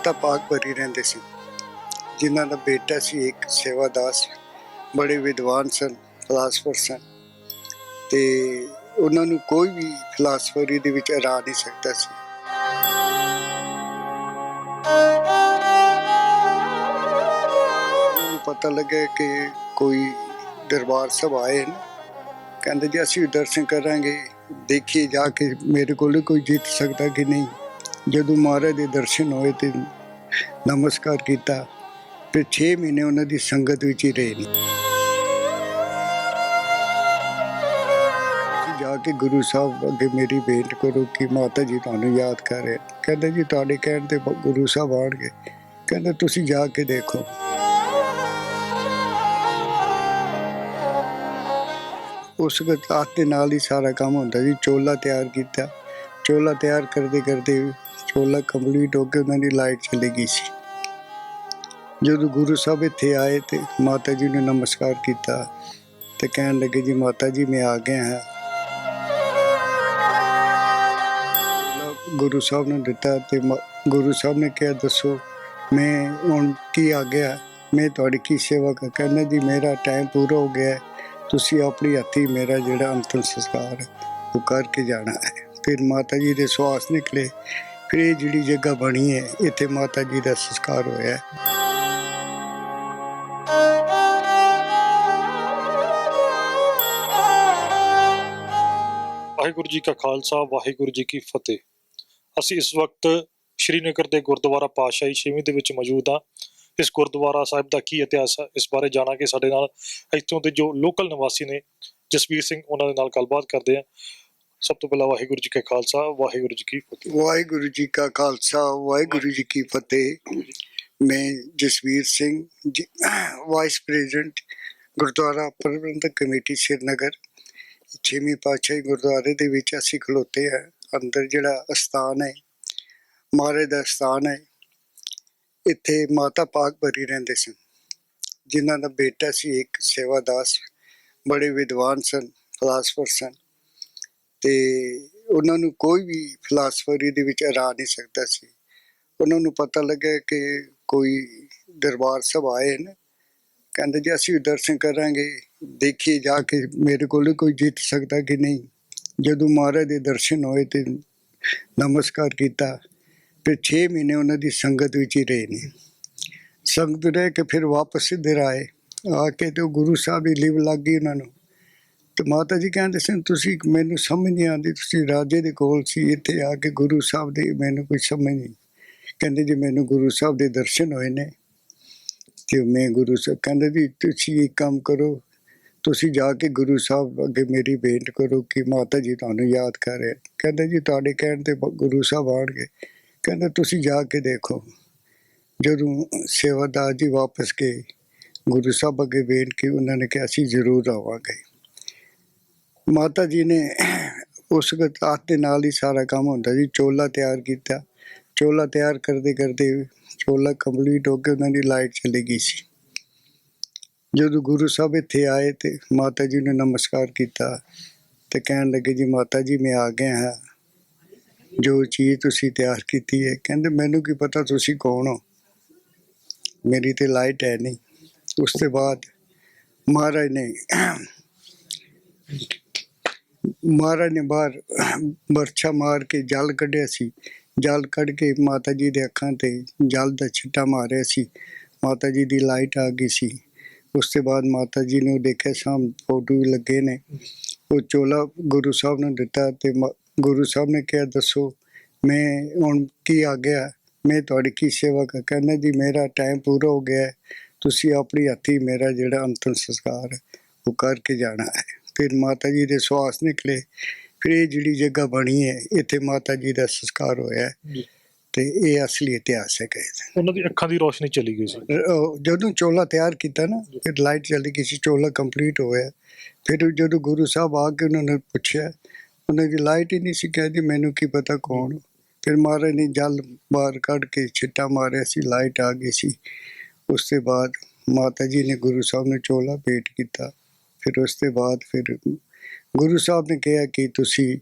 ਮਾਤਾ ਪਾਕ ਭਰੀ ਰਹਿੰਦੇ ਸੀ। ਜਿਨ੍ਹਾਂ ਦਾ ਬੇਟਾ ਸੀ ਇੱਕ ਸੇਵਾਦਾਸ, ਬੜੇ ਵਿਦਵਾਨ ਸਨ ਫਿਲਾਸਫਰ ਸਨ ਤੇ ਉਹਨਾਂ ਨੂੰ ਕੋਈ ਵੀ ਫਿਲਾਸਫਰੀ ਦੇ ਵਿੱਚ ਹਰਾ ਨਹੀਂ ਸਕਦਾ ਸੀ। ਪਤਾ ਲੱਗਿਆ ਕਿ ਕੋਈ ਦਰਬਾਰ ਸਾਹਿਬ ਆਏ ਨੇ ਕਹਿੰਦੇ ਜੀ, ਅਸੀਂ ਦਰਸ਼ਨ ਕਰਾਂਗੇ, ਦੇਖੀਏ ਜਾ ਕੇ ਮੇਰੇ ਕੋਲ ਕੋਈ ਜਿੱਤ ਸਕਦਾ ਕਿ ਨਹੀਂ। ਜਦੋਂ ਮਹਾਰਾਜ ਦੇ ਦਰਸ਼ਨ ਹੋਏ ਤੇ ਨਮਸਕਾਰ ਕੀਤਾ, ਫਿਰ 6 ਮਹੀਨੇ ਉਹਨਾਂ ਦੀ ਸੰਗਤ ਵਿੱਚ ਹੀ ਰਹੇ। ਜਾ ਕੇ ਗੁਰੂ ਸਾਹਿਬ ਅੱਗੇ ਮੇਰੀ ਬੇਨਤੀ ਕਰੋ ਕਿ ਮਾਤਾ ਜੀ ਤੁਹਾਨੂੰ ਯਾਦ ਕਰ ਰਹੇ। ਕਹਿੰਦੇ ਜੀ, ਤੁਹਾਡੇ ਕਹਿਣ ਤੇ ਗੁਰੂ ਸਾਹਿਬ ਆਣਗੇ ਕਹਿੰਦੇ, ਤੁਸੀਂ ਜਾ ਕੇ ਦੇਖੋ। ਉਸ ਗਤਾਤ ਦੇ ਨਾਲ ਹੀ ਸਾਰਾ ਕੰਮ ਹੁੰਦਾ ਜੀ ਚੋਲਾ ਤਿਆਰ ਕੀਤਾ। ਚੋਲਾ ਤਿਆਰ ਕਰਦੇ ਕਰਦੇ ਚੋਲਾ ਕੰਪਲੀਟ ਹੋ ਕੇ ਉਹਨਾਂ ਦੀ ਲਾਈਟ ਚਲੀ ਗਈ ਸੀ। ਜਦੋਂ ਗੁਰੂ ਸਾਹਿਬ ਇੱਥੇ ਆਏ ਤੇ ਮਾਤਾ ਜੀ ਨੇ ਨਮਸਕਾਰ ਕੀਤਾ ਤੇ ਕਹਿਣ ਲੱਗੇ, ਜੀ ਮਾਤਾ ਜੀ, ਮੈਂ ਆ ਗਿਆ ਹਾਂ। ਗੁਰੂ ਸਾਹਿਬ ਨੇ ਦਿੱਤਾ ਤੇ ਗੁਰੂ ਸਾਹਿਬ ਨੇ ਕਿਹਾ, ਦੱਸੋ, ਮੈਂ ਹੁਣ ਕੀ ਆ ਗਿਆ? ਮੈਂ ਤੁਹਾਡੀ ਕੀ ਸੇਵਾ ਕਰ ਕਹਿੰਦਾ, ਜੀ, ਮੇਰਾ ਟਾਈਮ ਪੂਰਾ ਹੋ ਗਿਆ ਤੁਸੀਂ ਆਪਣੀ ਹੱਥੀ, ਮੇਰਾ ਜਿਹੜਾ ਅੰਤਿਮ ਸੰਸਕਾਰ ਉਹ ਕਰਕੇ ਜਾਣਾ ਹੈ। ਫਿਰ ਮਾਤਾ ਜੀ ਦੇ ਸਵਾਸ ਨਿਕਲੇ। ਫਿਰ ਇਹ ਜਿਹੜੀ ਜਗ੍ਹਾ ਬਣੀ ਹੈ, ਇੱਥੇ ਮਾਤਾ ਜੀ ਦਾ ਸੰਸਕਾਰ ਹੋਇਆ ਹੈ। ਵਾਹਿਗੁਰੂ ਜੀ ਕਾ ਖਾਲਸਾ, ਵਾਹਿਗੁਰੂ ਜੀ ਕੀ ਫਤਿਹ। ਅਸੀਂ ਇਸ ਵਕਤ ਸ਼੍ਰੀਨਗਰ ਦੇ ਗੁਰਦੁਆਰਾ ਪਾਤਸ਼ਾਹੀ ਛੇਵੀਂ ਦੇ ਵਿੱਚ ਮੌਜੂਦ ਹਾਂ। ਇਸ ਗੁਰਦੁਆਰਾ ਸਾਹਿਬ ਦਾ ਕੀ ਇਤਿਹਾਸ ਹੈ, ਇਸ ਬਾਰੇ ਜਾਣਾਂਗੇ ਸਾਡੇ ਨਾਲ। ਇੱਥੋਂ ਦੇ ਜੋ ਲੋਕਲ ਨਿਵਾਸੀ ਨੇ, ਜਸਵੀਰ ਸਿੰਘ, ਉਹਨਾਂ ਦੇ ਨਾਲ ਗੱਲਬਾਤ ਕਰਦੇ ਹਾਂ। ਸਭ ਤੋਂ ਪਹਿਲਾਂ ਵਾਹਿਗੁਰੂ ਜੀ ਕਾ ਖਾਲਸਾ, ਵਾਹਿਗੁਰੂ ਜੀ ਕੀ ਫਤਿਹ। ਵਾਹਿਗੁਰੂ ਜੀ ਕਾ ਖਾਲਸਾ, ਵਾਹਿਗੁਰੂ ਜੀ ਕੀ ਫਤਿਹ। ਮੈਂ Jasvir Singh, ji- vice president Gurdwara Prabandhak committee, Srinagar. ਛੇਵੀਂ ਪਾਤਸ਼ਾਹੀ ਗੁਰਦੁਆਰੇ ਦੇ ਵਿੱਚ ਅਸੀਂ ਖਲੋਤੇ ਹਾਂ। ਅੰਦਰ ਜਿਹੜਾ ਅਸਥਾਨ ਹੈ, ਮਹਾਰਾਜ ਦਾ ਅਸਥਾਨ ਹੈ, ਇੱਥੇ ਮਾਤਾ ਪਾਕ ਭਰੀ ਰਹਿੰਦੇ ਸਨ। ਜਿਨ੍ਹਾਂ ਦਾ ਬੇਟਾ ਸੀ, ਇੱਕ ਸੇਵਾਦਾਸ, ਬੜੇ ਵਿਦਵਾਨ ਸਨ ਫਲਾਸਫਰ ਸਨ। ਤੇ ਉਹਨਾਂ ਨੂੰ ਕੋਈ ਵੀ ਫਿਲਾਸਫਰੀ ਦੇ ਵਿੱਚ ਹਰਾ ਨਹੀਂ ਸਕਦਾ ਸੀ। ਉਹਨਾਂ ਨੂੰ ਪਤਾ ਲੱਗਿਆ ਕਿ ਕੋਈ ਦਰਬਾਰ ਸਾਹਿਬ ਆਏ ਨੇ। ਕਹਿੰਦੇ ਜੀ, ਅਸੀਂ ਦਰਸ਼ਨ ਕਰਾਂਗੇ, ਦੇਖੀਏ ਜਾ ਕੇ ਮੇਰੇ ਕੋਲ ਕੋਈ ਜਿੱਤ ਸਕਦਾ ਕਿ ਨਹੀਂ। ਜਦੋਂ ਮਹਾਰਾਜ ਦੇ ਦਰਸ਼ਨ ਹੋਏ ਤੇ ਨਮਸਕਾਰ ਕੀਤਾ, ਫਿਰ 6 ਮਹੀਨੇ ਉਹਨਾਂ ਦੀ ਸੰਗਤ ਵਿੱਚ ਹੀ ਰਹੇ ਨੇ। ਸੰਗਤ ਰਹਿ ਕੇ ਫਿਰ ਵਾਪਸ ਇੱਧਰ ਆਏ। ਆ ਕੇ ਤੇ ਉਹ ਗੁਰੂ ਸਾਹਿਬ ਹੀ ਲਿਵ ਲੱਗ ਗਈ ਉਹਨਾਂ ਨੂੰ। ਤੇ ਮਾਤਾ ਜੀ ਕਹਿੰਦੇ ਸਨ, ਤੁਸੀਂ ਮੈਨੂੰ ਸਮਝ ਨਹੀਂ ਆਉਂਦੀ, ਤੁਸੀਂ ਰਾਜੇ ਦੇ ਕੋਲ ਸੀ, ਇੱਥੇ ਆ ਕੇ ਗੁਰੂ ਸਾਹਿਬ ਦੇ ਮੈਨੂੰ ਕੋਈ ਸਮਝ ਨਹੀਂ। ਕਹਿੰਦੇ, ਜੀ ਮੈਨੂੰ ਗੁਰੂ ਸਾਹਿਬ ਦੇ ਦਰਸ਼ਨ ਹੋਏ ਨੇ, ਤੇ ਮੈਂ ਗੁਰੂ ਸਾਹਿਬ ਕਹਿੰਦੇ ਜੀ, ਤੁਸੀਂ ਇੱਕ ਕੰਮ ਕਰੋ, ਤੁਸੀਂ ਜਾ ਕੇ ਗੁਰੂ ਸਾਹਿਬ ਅੱਗੇ ਮੇਰੀ ਬੇਨਤੀ ਕਰੋ ਕਿ ਮਾਤਾ ਜੀ ਤੁਹਾਨੂੰ ਯਾਦ ਕਰ ਰਹੇ ਕਹਿੰਦੇ ਜੀ, ਤੁਹਾਡੇ ਕਹਿਣ ਤੇ ਗੁਰੂ ਸਾਹਿਬ ਆਣਗੇ ਕਹਿੰਦੇ, ਤੁਸੀਂ ਜਾ ਕੇ ਦੇਖੋ। ਜਦੋਂ ਸੇਵਾਦਾਰ ਜੀ ਵਾਪਸ ਗਏ, ਗੁਰੂ ਸਾਹਿਬ ਅੱਗੇ ਬੇਨਤੀ ਉਹਨਾਂ ਨੇ ਕਿਹਾ, ਅਸੀਂ ਜ਼ਰੂਰ ਆਵਾਂਗੇ। ਮਾਤਾ ਜੀ ਨੇ ਉਸ ਗਤਾਤ ਦੇ ਨਾਲ ਹੀ ਸਾਰਾ ਕੰਮ ਹੁੰਦਾ ਜੀ। ਚੋਲਾ ਤਿਆਰ ਕੀਤਾ। ਚੋਲਾ ਤਿਆਰ ਕਰਦੇ ਕਰਦੇ ਚੋਲਾ ਕੰਪਲੀਟ ਹੋ ਕੇ ਉਹਨਾਂ ਦੀ ਲਾਈਟ ਚਲੀ ਗਈ ਸੀ। ਜਦੋਂ ਗੁਰੂ ਸਾਹਿਬ ਇੱਥੇ ਆਏ ਤੇ ਮਾਤਾ ਜੀ ਨੇ ਨਮਸਕਾਰ ਕੀਤਾ ਤੇ ਕਹਿਣ ਲੱਗੇ, ਜੀ ਮਾਤਾ ਜੀ, ਮੈਂ ਆ ਗਿਆ ਹਾਂ। ਜੋ ਚੀਜ਼ ਤੁਸੀਂ ਤਿਆਰ ਕੀਤੀ ਹੈ। ਕਹਿੰਦੇ, ਮੈਨੂੰ ਕੀ ਪਤਾ ਤੁਸੀਂ ਕੌਣ ਹੋ? ਮੇਰੀ ਤੇ ਲਾਈਟ ਹੈ ਨਹੀਂ। ਉਸ ਤੋਂ ਬਾਅਦ ਮਹਾਰਾਜ ਨੇ ਮਹਾਰਾਜ ਨੇ ਬਾਹਰ ਬਰਛਾ ਮਾਰ ਕੇ ਜਲ ਕੱਢਿਆ ਸੀ। ਜਲ ਕੱਢ ਕੇ ਮਾਤਾ ਜੀ ਦੇ ਅੱਖਾਂ ਤੇ ਜਲ ਦਾ ਛਿੱਟਾ ਮਾਰਿਆ ਸੀ। ਮਾਤਾ ਜੀ ਦੀ ਲਾਈਟ ਆ ਗਈ ਸੀ। ਉਸ ਤੋਂ ਬਾਅਦ ਮਾਤਾ ਜੀ ਨੂੰ ਦੇਖਿਆ ਸ਼ਾਮ ਫੋਟੋ ਵੀ ਲੱਗੇ ਨੇ। ਉਹ ਚੋਲਾ ਗੁਰੂ ਸਾਹਿਬ ਨੂੰ ਦਿੱਤਾ ਤੇ ਮ- ਗੁਰੂ ਸਾਹਿਬ ਨੇ ਕਿਹਾ, ਦੱਸੋ, ਮੈਂ ਹੁਣ ਕੀ ਆ ਗਿਆ? ਮੈਂ ਤੁਹਾਡੀ ਕੀ ਸੇਵਾ ਕਰ ਕਹਿੰਦਾ, ਜੀ, ਮੇਰਾ ਟਾਈਮ ਪੂਰਾ ਹੋ ਗਿਆ ਤੁਸੀਂ ਆਪਣੀ ਹੱਥੀ ਮੇਰਾ ਜਿਹੜਾ ਅੰਤਿਮ ਸੰਸਕਾਰ ਉਹ ਕਰਕੇ ਜਾਣਾ ਹੈ। ਫਿਰ ਮਾਤਾ ਜੀ ਦੇ ਸਵਾਸ ਨਿਕਲੇ। ਫਿਰ ਇਹ ਜਿਹੜੀ ਜਗ੍ਹਾ ਬਣੀ ਹੈ ਇੱਥੇ ਮਾਤਾ ਜੀ ਦਾ ਸੰਸਕਾਰ ਹੋਇਆ। ਤੇ ਇਹ ਅਸਲੀ ਇਤਿਹਾਸ ਹੈ ਕਿ ਉਹਨਾਂ ਦੀ ਅੱਖਾਂ ਦੀ ਰੋਸ਼ਨੀ ਚਲੀ ਗਈ ਸੀ। ਜਦੋਂ ਚੋਲਾ ਤਿਆਰ ਕੀਤਾ ਨਾ ਫਿਰ ਲਾਈਟ ਚਲੀ ਗਈ ਸੀ ਚੋਲਾ ਕੰਪਲੀਟ ਹੋਇਆ। ਫਿਰ ਜਦੋਂ ਗੁਰੂ ਸਾਹਿਬ ਆ ਕੇ ਉਹਨਾਂ ਨੇ ਪੁੱਛਿਆ ਉਹਨਾਂ ਦੀ ਲਾਈਟ ਹੀ ਨਹੀਂ ਸੀ ਕਹਿੰਦੀ ਮੈਨੂੰ ਕੀ ਪਤਾ ਕੌਣ। ਫਿਰ ਮਹਾਰਾਜ ਨੇ ਜਲ ਬਾਹਰ ਕੱਢ ਕੇ ਛਿੱਟਾ ਮਾਰਿਆ ਸੀ ਲਾਈਟ ਆ ਗਈ ਸੀ। ਉਸ ਤੋਂ ਬਾਅਦ ਮਾਤਾ ਜੀ ਨੇ ਗੁਰੂ ਸਾਹਿਬ ਨੂੰ ਚੋਲਾ ਭੇਟ ਕੀਤਾ। ਫਿਰ ਉਸ ਤੋਂ ਬਾਅਦ ਫਿਰ ਗੁਰੂ ਸਾਹਿਬ ਨੇ ਕਿਹਾ ਕਿ ਤੁਸੀਂ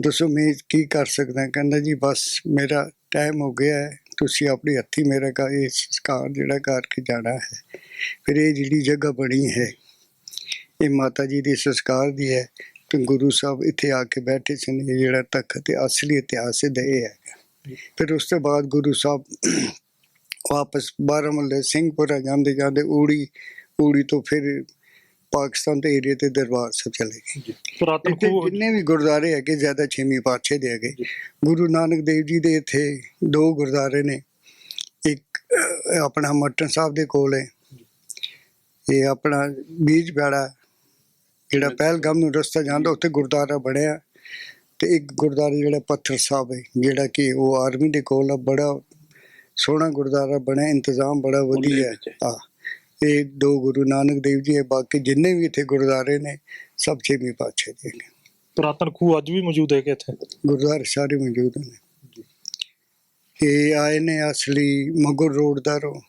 ਦੱਸੋ ਮੈਂ ਕੀ ਕਰ ਸਕਦਾ? ਕਹਿੰਦਾ ਜੀ, ਬਸ ਮੇਰਾ ਟਾਈਮ ਹੋ ਗਿਆ ਹੈ। ਤੁਸੀਂ ਆਪਣੇ ਹੱਥੀ ਮੇਰਾ ਕਾ ਇਹ ਸੰਸਕਾਰ ਜਿਹੜਾ ਕਰਕੇ ਜਾਣਾ ਹੈ। ਫਿਰ ਇਹ ਜਿਹੜੀ ਜਗ੍ਹਾ ਬਣੀ ਹੈ, ਇਹ ਮਾਤਾ ਜੀ ਦੇ ਸੰਸਕਾਰ ਦੀ ਹੈ। ਤੇ ਗੁਰੂ ਸਾਹਿਬ ਇੱਥੇ ਆ ਕੇ ਬੈਠੇ ਸਨ। ਇਹ ਜਿਹੜਾ ਤਖਤ ਤੇ ਅਸਲੀ ਇਤਿਹਾਸ ਇਹਦਾ ਇਹ ਹੈ। ਫਿਰ ਉਸ ਤੋਂ ਬਾਅਦ ਗੁਰੂ ਸਾਹਿਬ ਵਾਪਸ ਬਾਰਾਮੁੱਲੇ, ਸਿੰਘਪੁਰਾ ਜਾਂਦੇ ਜਾਂਦੇ ਊੜੀ ਊੜੀ ਤੋਂ ਫਿਰ ਪਾਕਿਸਤਾਨ ਦੇ ਏਰੀਆ ਤੇ ਦਰਬਾਰ ਸਾਹਿਬ ਚਲੇ ਗਏ। ਪੁਰਾਤਨ ਖੂਹ ਜਿੰਨੇ ਵੀ ਗੁਰਦੁਆਰੇ ਹੈਗੇ ਜ਼ਿਆਦਾ ਛੇਵੀਂ ਪਾਤਸ਼ਾਹ ਦੇ ਹੈਗੇ। ਗੁਰੂ ਨਾਨਕ ਦੇਵ ਜੀ ਦੇ ਇੱਥੇ ਦੋ ਗੁਰਦੁਆਰੇ ਨੇ। ਇੱਕ ਆਪਣਾ ਮੱਟਨ ਸਾਹਿਬ ਦੇ ਕੋਲ ਹੈ। ਇਹ ਆਪਣਾ ਬੀਜ ਬੈੜਾ ਜਿਹੜਾ ਪਹਿਲਗਾਮ ਨੂੰ ਰਸਤਾ ਜਾਂਦਾ ਉੱਥੇ ਗੁਰਦੁਆਰਾ ਬਣਿਆ। ਤੇ ਇੱਕ ਗੁਰਦੁਆਰਾ ਜਿਹੜਾ ਪੱਥਰ ਸਾਹਿਬ ਹੈ ਜਿਹੜਾ ਕਿ ਉਹ ਆਰਮੀ ਦੇ ਕੋਲ ਆ ਬੜਾ ਸੋਹਣਾ ਗੁਰਦੁਆਰਾ ਬਣਿਆ ਇੰਤਜ਼ਾਮ ਬੜਾ ਵਧੀਆ ਹੈ। ਆ ਇਹ ਦੋ ਗੁਰੂ ਨਾਨਕ ਦੇਵ ਜੀ ਹੈ ਬਾਕੀ ਜਿੰਨੇ ਵੀ ਇੱਥੇ ਗੁਰਦੁਆਰੇ ਨੇ ਸਭ ਛੇਵੀਂ ਪਾਤਸ਼ਾਹ ਦੇ ਨੇ। ਪੁਰਾਤਨ ਖੂਹ ਅੱਜ ਵੀ ਮੌਜੂਦ ਹੈ ਕਿ ਇੱਥੇ? ਗੁਰਦੁਆਰੇ ਸਾਰੇ ਮੌਜੂਦ ਨੇ। ਇਹ ਆਏ ਨੇ ਅਸਲੀ ਮਗਰ ਰੋਡ ਦਾ ਰੋ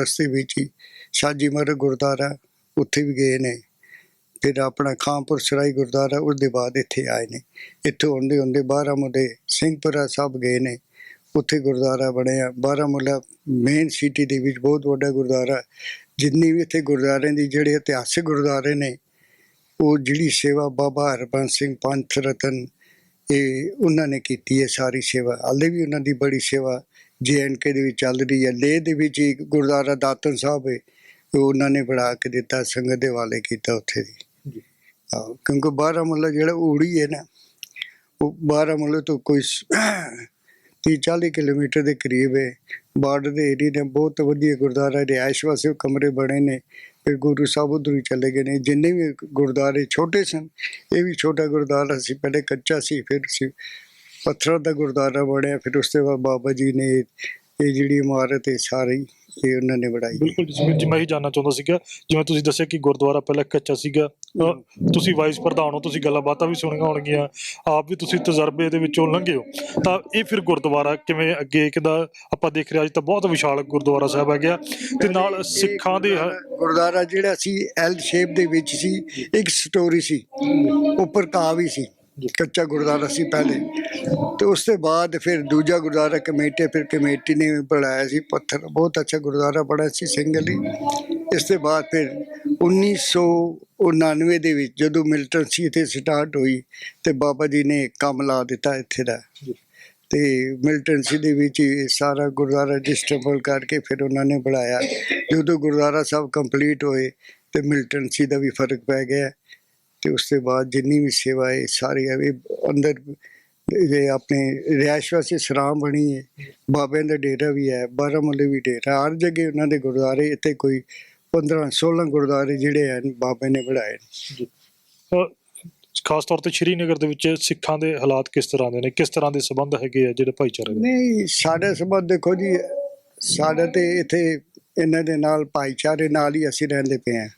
ਰਸਤੇ ਵਿੱਚ ਹੀ ਸ਼ਾਜੀ ਮਰ ਗੁਰਦੁਆਰਾ ਉੱਥੇ ਵੀ ਗਏ ਨੇ। ਫਿਰ ਆਪਣਾ ਖਾਂਪੁਰ ਸਰਾਈ ਗੁਰਦੁਆਰਾ ਉਸ ਦੇ ਬਾਅਦ ਇੱਥੇ ਆਏ ਨੇ। ਇੱਥੋਂ ਹੁੰਦੇ ਹੁੰਦੇ ਬਾਰਾਮੁੱਲੇ ਸਿੰਘਪੁਰਾ ਸਾਹਿਬ ਗਏ ਨੇ। ਉੱਥੇ ਗੁਰਦੁਆਰਾ ਬਣਿਆ। ਬਾਰਾਮੁੱਲਾ ਮੇਨ ਸਿਟੀ ਦੇ ਵਿੱਚ ਬਹੁਤ ਵੱਡਾ ਗੁਰਦੁਆਰਾ। ਜਿੰਨੀ ਵੀ ਇੱਥੇ ਗੁਰਦੁਆਰਿਆਂ ਦੀ ਜਿਹੜੇ ਇਤਿਹਾਸਿਕ ਗੁਰਦੁਆਰੇ ਨੇ ਉਹ ਜਿਹੜੀ ਸੇਵਾ ਬਾਬਾ ਹਰਬੰਸ ਸਿੰਘ ਪੰਥ ਰਤਨ ਇਹ ਉਹਨਾਂ ਨੇ ਕੀਤੀ ਹੈ ਸਾਰੀ ਸੇਵਾ। ਹਾਲੇ ਵੀ ਉਹਨਾਂ ਦੀ ਬੜੀ ਸੇਵਾ ਕੇ ਦੇ ਵਿੱਚ ਚੱਲ ਰਹੀ ਹੈ। ਲੇਹ ਦੇ ਵਿੱਚ ਇੱਕ ਗੁਰਦੁਆਰਾ ਦਾਤਨ ਸਾਹਿਬ ਹੈ ਉਹ ਉਹਨਾਂ ਨੇ ਬਣਾ ਕੇ ਦਿੱਤਾ ਸੰਗਤ ਦੇ ਵਾਲੇ ਕੀਤਾ ਉੱਥੇ ਦੀ। ਕਿਉਂਕਿ ਬਾਰਾਮੁੱਲਾ ਜਿਹੜਾ ਊੜੀ ਹੈ ਨਾ ਉਹ ਬਾਰਾਮੁੱਲੇ ਤੋਂ ਕੋਈ 30 40 ਕਿਲੋਮੀਟਰ ਦੇ ਕਰੀਬ ਹੈ। ਬਾਰਡਰ ਦੇ ਏਰੀਏ ਨੇ ਬਹੁਤ ਵਧੀਆ ਗੁਰਦੁਆਰਾ ਰਿਹਾਇਸ਼ ਵਾਸਤੇ ਕਮਰੇ ਬਣੇ ਨੇ, ਫਿਰ ਗੁਰੂ ਸਾਹਿਬ ਉੱਧਰ ਹੀ ਚਲੇ ਗਏ ਨੇ, ਜਿੰਨੇ ਵੀ ਗੁਰਦੁਆਰੇ ਛੋਟੇ ਸਨ, ਇਹ ਵੀ ਛੋਟਾ ਗੁਰਦੁਆਰਾ ਸੀ, ਪਹਿਲੇ ਕੱਚਾ ਸੀ, ਫਿਰ ਸੀ, ਪੱਥਰਾਂ ਦਾ ਗੁਰਦੁਆਰਾ ਬਣਿਆ, ਫਿਰ ਉਸ ਤੋਂ ਬਾਅਦ ਬਾਬਾ ਜੀ ਨੇ ਇਹ ਜਿਹੜੀ ਇਮਾਰਤ ਹੈ ਸਾਰੀ, ਇਹ ਉਹਨਾਂ ਨੇ ਬਣਾਈ ਬਿਲਕੁਲ ਜਸਵੀਰ ਜੀ ਮੈਂ ਹੀ ਜਾਨਣਾ ਚਾਹੁੰਦਾ ਸੀਗਾ, ਜਿਵੇਂ ਤੁਸੀਂ ਦੱਸਿਆ ਕਿ ਗੁਰਦੁਆਰਾ ਪਹਿਲਾਂ ਕੱਚਾ ਸੀਗਾ ਤੁਸੀਂ ਵਾਈਸ ਪ੍ਰਧਾਨ ਹੋ ਤੁਸੀਂ ਗੱਲਾਂ ਬਾਤਾਂ ਵੀ ਸੁਣੀਆਂ ਹੋਣਗੀਆਂ ਆਪ ਵੀ ਤੁਸੀਂ ਤਜਰਬੇ ਦੇ ਵਿੱਚੋਂ ਲੰਘੇ ਹੋ। ਤਾਂ ਇਹ ਫਿਰ ਗੁਰਦੁਆਰਾ ਕਿਵੇਂ ਅੱਗੇ ਕਿਦਾ ਆਪਾਂ ਦੇਖ ਰਹੇ ਅੱਜ ਤਾਂ ਬਹੁਤ ਵਿਸ਼ਾਲ ਗੁਰਦੁਆਰਾ ਸਾਹਿਬ ਹੈਗਾ ਤੇ ਨਾਲ ਸਿੱਖਾਂ ਦੇ ਗੁਰਦੁਆਰਾ- ਗੁਰਦੁਆਰਾ ਜਿਹੜਾ ਸੀ ਐਲ ਸ਼ੇਪ ਦੇ ਵਿੱਚ ਸੀ ਇੱਕ ਸਟੋਰੀ ਸੀ। ਉੱਪਰ ਘਾਹ ਵੀ ਸੀ। ਕੱਚਾ ਗੁਰਦੁਆਰਾ ਸੀ ਪਹਿਲੇ। ਤੇ ਉਸ ਤੋਂ ਬਾਅਦ ਫਿਰ ਦੂਜਾ ਗੁਰਦੁਆਰਾ ਕਮੇਟੀ, ਫਿਰ ਕਮੇਟੀ ਨੇ ਬਣਾਇਆ ਸੀ ਪੱਥਰ। ਬਹੁਤ ਅੱਛਾ ਗੁਰਦੁਆਰਾ ਬੜਾ ਸੀ, ਸਿੰਗਲੀ ਇਸ ਤੋਂ ਬਾਅਦ ਫਿਰ 1999 ਦੇ ਵਿੱਚ ਜਦੋਂ ਮਿਲਟੈਂਸੀ ਇੱਥੇ ਸਟਾਰਟ ਹੋਈ ਤੇ ਬਾਬਾ ਜੀ ਨੇ ਕੰਮ ਲਾ ਦਿੱਤਾ ਇੱਥੇ ਦਾ। ਤੇ ਮਿਲਟੈਂਸੀ ਦੇ ਵਿੱਚ ਇਹ ਸਾਰਾ ਗੁਰਦੁਆਰਾ ਡਿਸਟਰਬਲ ਕਰਕੇ ਫਿਰ ਉਹਨਾਂ ਨੇ ਬਣਾਇਆ। ਜਦੋਂ ਗੁਰਦੁਆਰਾ ਸਾਹਿਬ ਕੰਪਲੀਟ ਹੋਏ ਤੇ ਮਿਲਟੈਂਸੀ ਦਾ ਵੀ ਫ਼ਰਕ ਪੈ ਗਿਆ। ਤੇ ਉਸ ਤੋਂ ਬਾਅਦ ਜਿੰਨੀ ਵੀ ਸੇਵਾ ਹੈ ਸਾਰੀ ਹੈ ਇਹ ਅੰਦਰ ਇਹ ਆਪਣੇ ਰਿਹਾਇਸ਼ ਵਾਸਤੇ ਸਰਾਂ ਬਣੀ ਹੈ। ਬਾਬਿਆਂ ਦਾ ਡੇਰਾ ਵੀ ਹੈ ਬਾਰਾਮੂਲੇ ਵੀ ਡੇਰਾ ਹਰ ਜਗ੍ਹਾ ਉਹਨਾਂ ਦੇ ਗੁਰਦੁਆਰੇ ਇੱਥੇ ਕੋਈ 15 16 ਗੁਰਦੁਆਰੇ ਜਿਹੜੇ ਹਨ ਬਾਬੇ ਨੇ ਬਣਾਏ ਨੇ। ਖਾਸ ਤੌਰ ਤੇ ਸ਼੍ਰੀਨਗਰ ਦੇ ਵਿੱਚ ਸਿੱਖਾਂ ਦੇ ਹਾਲਾਤ ਕਿਸ ਤਰ੍ਹਾਂ ਦੇ ਨੇ? ਕਿਸ ਤਰ੍ਹਾਂ ਦੇ ਸਬੰਧ ਹੈਗੇ ਆ ਜਿਹੜੇ ਭਾਈਚਾਰੇ ਦੇ? ਨਹੀਂ ਸਾਡੇ ਸਬੰਧ ਦੇਖੋ ਜੀ ਸਾਡੇ ਤੇ ਇੱਥੇ ਇਹਨਾਂ ਦੇ ਨਾਲ ਭਾਈਚਾਰੇ ਨਾਲ ਹੀ ਅਸੀਂ ਰਹਿੰਦੇ ਪਏ ਹਾਂ।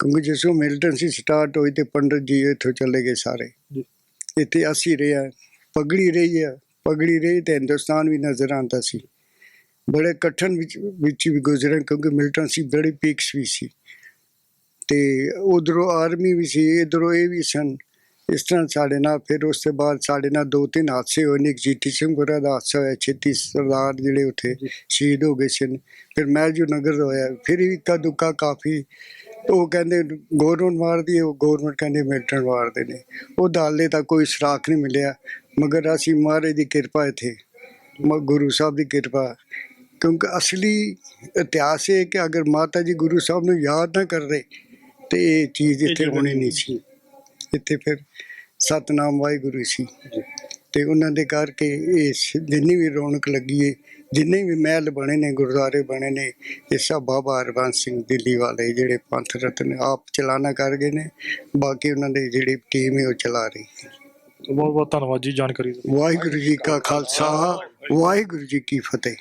ਕਿਉਂਕਿ ਜਿਸੋ ਮਿਲਟਨ ਸੀ ਸਟਾਰਟ ਹੋਈ ਤੇ ਪੰਡਤ ਜੀ ਇੱਥੋਂ ਚਲੇ ਗਏ ਸਾਰੇ। ਇੱਥੇ ਅਸੀਂ ਰਹੇ ਪਗੜੀ ਰਹੀ ਹੈ ਪਗੜੀ ਰਹੀ ਤੇ ਹਿੰਦੁਸਤਾਨ ਵੀ ਨਜ਼ਰ ਆਉਂਦਾ ਸੀ। ਬੜੇ ਕਠਨ ਵਿੱਚ ਵਿੱਚ ਵੀ ਗੁਜ਼ਰੇ ਕਿਉਂਕਿ ਮਿਲਟਨ ਸੀ ਬੜੇ ਪੀਕਸ ਵੀ ਸੀ। ਤੇ ਉਧਰੋਂ ਆਰਮੀ ਵੀ ਸੀ ਇਧਰੋਂ ਇਹ ਵੀ ਸਨ। ਇਸ ਤਰ੍ਹਾਂ ਸਾਡੇ ਨਾਲ ਫਿਰ ਉਸ ਤੋਂ ਬਾਅਦ ਸਾਡੇ ਨਾਲ ਦੋ ਤਿੰਨ ਹਾਦਸੇ ਹੋਏ ਨੇ। ਜੀਤੀ ਸਿੰਘਪੁਰਾ ਦਾ ਹਾਦਸਾ ਹੋਇਆ ਛੇਤੀ ਸਰਦਾਰ ਜਿਹੜੇ ਉੱਥੇ। ਸ਼ਹੀਦ ਹੋ ਗਏ ਸਨ। ਫਿਰ ਮਹਿਜੂ ਨਗਰ ਹੋਇਆ। ਫਿਰ ਵੀ ਇੱਕਾ ਦੁੱਕਾ ਕਾਫੀ ਉਹ ਕਹਿੰਦੇ ਗੌਰਮੈਂਟ ਮਾਰਦੀ ਹੈ ਉਹ ਗੌਰਮੈਂਟ ਕਹਿੰਦੇ ਮਿਲਟਨ ਮਾਰਦੇ ਨੇ। ਉਹ ਹਾਲੇ ਤਾਂ ਕੋਈ ਸਰਾਖ ਨਹੀਂ ਮਿਲਿਆ ਮਗਰ ਅਸੀਂ ਮਹਾਰਾਜ ਦੀ ਕਿਰਪਾ ਇੱਥੇ ਗੁਰੂ ਸਾਹਿਬ ਦੀ ਕਿਰਪਾ। ਕਿਉਂਕਿ ਅਸਲੀ ਇਤਿਹਾਸ ਇਹ ਕਿ ਅਗਰ ਮਾਤਾ ਜੀ ਗੁਰੂ ਸਾਹਿਬ ਨੂੰ ਯਾਦ ਨਾ ਕਰਦੇ ਤੇ ਇਹ ਚੀਜ਼ ਇੱਥੇ ਹੋਣੀ ਨਹੀਂ ਨਹੀਂ। ਸੀ। ਇੱਥੇ ਫਿਰ ਸਤਨਾਮ ਵਾਹਿਗੁਰੂ ਸੀ। ਤੇ ਉਹਨਾਂ ਦੇ ਕਰਕੇ ਇਹ ਸ- ਜਿੰਨੀ ਵੀ ਰੌਣਕ ਲੱਗੀ ਹੈ ਜਿੰਨੇ ਵੀ ਮਹਿਲ ਬਣੇ ਨੇ ਗੁਰਦੁਆਰੇ ਬਣੇ ਨੇ ਇਹ ਸਭ ਬਾਬਾ ਹਰਬੰਸ ਸਿੰਘ ਦਿੱਲੀ ਵਾਲੇ ਜਿਹੜੇ ਪੰਥ ਰਤਨ ਆਪ ਚਲਾਣਾ ਕਰ ਗਏ ਨੇ ਬਾਕੀ ਉਹਨਾਂ ਦੀ ਜਿਹੜੀ ਟੀਮ ਹੈ ਉਹ ਚਲਾ ਰਹੀ ਹੈ। ਬਹੁਤ ਬਹੁਤ ਧੰਨਵਾਦ ਜੀ ਜਾਣਕਾਰੀ ਲਈ ਵਾਹਿਗੁਰੂ ਜੀ ਕਾ ਖਾਲਸਾ ਵਾਹਿਗੁਰੂ ਜੀ ਕੀ ਫਤਿਹ।